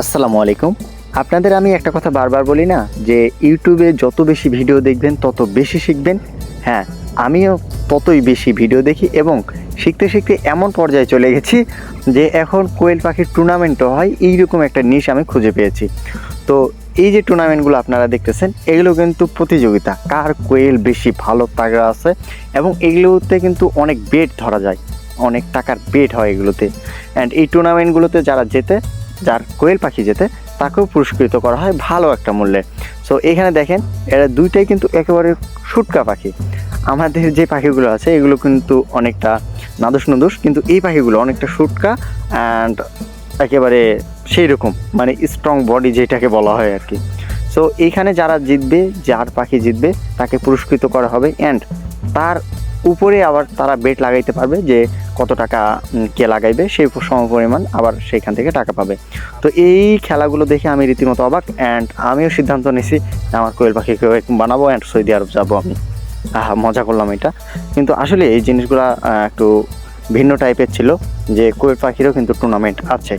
আসসালামু আলাইকুম। আপনাদের আমি একটা কথা বারবার বলি না, যে ইউটিউবে যত বেশি ভিডিও দেখবেন, তত বেশি শিখবেন। হ্যাঁ আমিও ততই বেশি ভিডিও দেখি এবং শিখতে শিখতে এমন পর্যায়ে চলে গেছি যে এখন কোয়েল পাখির টুর্নামেন্টও হয়, এইরকম একটা নিশ আমি খুঁজে পেয়েছি। তো এই যে টুর্নামেন্টগুলো আপনারা দেখতেছেন, এগুলো কিন্তু প্রতিযোগিতা, কার কোয়েল বেশি ভালো তাগড়া আছে এবং এগুলোতে কিন্তু অনেক বেট ধরা যায়, অনেক টাকার বেট হয় এগুলোতে। অ্যান্ড এই টুর্নামেন্টগুলোতে যারা জেতে যার কোয়েল পাখি যেতে তাকেও পুরস্কৃত করা হয় ভালো একটা মূল্যে। সো এখানে দেখেন, এরা দুইটাই কিন্তু একেবারে সুটকা পাখি। আমাদের যে পাখিগুলো আছে, এগুলো কিন্তু অনেকটা নাদুস নদুস, কিন্তু এই পাখিগুলো অনেকটা সুটকা অ্যান্ড একেবারে সেই রকম মানে স্ট্রং বডি যেটাকে বলা হয় আর কি। সো এইখানে যারা জিতবে, যার পাখি জিতবে, তাকে পুরস্কৃত করা হবে অ্যান্ড তার উপরে আবার তারা বেট লাগাইতে পারবে যে কত টাকা কে লাগাইবে, সেই সম পরিমাণ আবার সেইখান থেকে টাকা পাবে। তো এই খেলাগুলো দেখে আমি রীতিমতো অবাক অ্যান্ড আমিও সিদ্ধান্ত নিয়েছি আমার কোয়েল পাখিকে বানাবো অ্যান্ড সৌদি আরব যাব আমি। আহা, মজা করলাম এটা। কিন্তু আসলে এই জিনিসগুলো একটু ভিন্ন টাইপের ছিল, যে কোয়েল পাখিরও কিন্তু টুর্নামেন্ট আছে।